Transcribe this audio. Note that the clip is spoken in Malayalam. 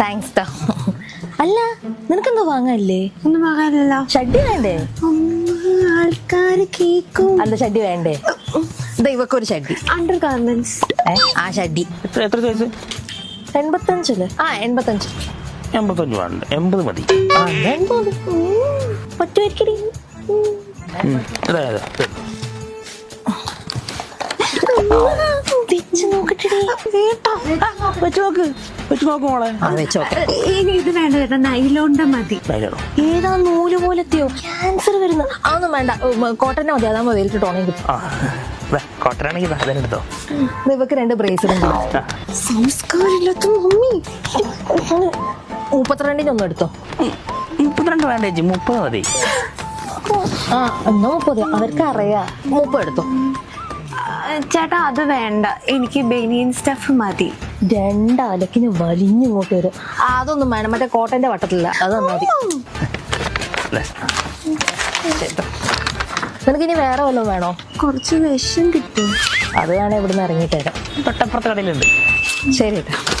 താങ്ക്സ് ട്ടോ അല്ല നിനക്കെന്തോ വാങ്ങാനില്ലേ? ഒന്നും വാങ്ങാനല്ലോ ഷഡ്ഡി വേണ്ടേ? ആൾക്കാര് കേക്കും. അല്ല ഷഡ്ഡി വേണ്ടേ? ഇതാ ഇവക്കൊരു ഷഡ്ഡി. അണ്ടർ ഗാർമെന്റ്സ് ആ ഷഡ്ഡി. എത്ര എത്ര സൈസ് എൺപത്തഞ്ചല്ലേ ആ എൺപത്തഞ്ച്. എൺപത്തഞ്ച് വേണ്ട. എൺപത് മതി. എൺപത്. വെച്ച് നോക്കട്ടെടി. വെച്ച് നോക്ക്. വെച്ച് നോക്ക് മോളെ ഇത് വേണ്ട ചേട്ടാ നൈലോണ്ട മതി. ഏതാ നൂൽ പോലത്തെയോ? ക്യാൻസർ വരുന്ന അതൊന്നും വേണ്ട. കോട്ടനെ മതി. അതാകുമ്പോ വേലിട്ട് ഉണങ്ങി കോട്ടനാണെങ്കിൽ എടുത്തോ. ഇവക്ക് രണ്ട് ബ്രേസ്ലെറ്റ് ആ, സംസ്കാരമില്ലാത്ത മമ്മി. മുപ്പത്തിരണ്ടിന് ഒന്നും എടുത്തോ. മുപ്പത്തിരണ്ട് വേണ്ട ചേച്ചി. മുപ്പത് മതി. ആ എന്നാ മുപ്പത്. അവർക്ക് അറിയാം. മുപ്പത് എടുത്തോ. ചേട്ടാ അത് വേണ്ട. എനിക്ക് ബനിയൻ സ്റ്റഫ് മതി. രണ്ടലക്കിന് വലിഞ്ഞിങ്ങോട്ട് വരും. ആ, അതൊന്നും വേണം മറ്റേ കോട്ടന്റെ വട്ടത്തില്ല അതൊന്നും മതി. അല്ലേ നിനക്ക് ഇനി വേറെ വല്ലതും വേണോ? കുറച്ച് വിഷം കിട്ടും. അത് വേണേ ഇവിടുന്ന് ഇറങ്ങിയിട്ട് തരാം. തൊട്ടപ്പുറത്തെ കടയിലുണ്ട്. ശരി കേട്ടോ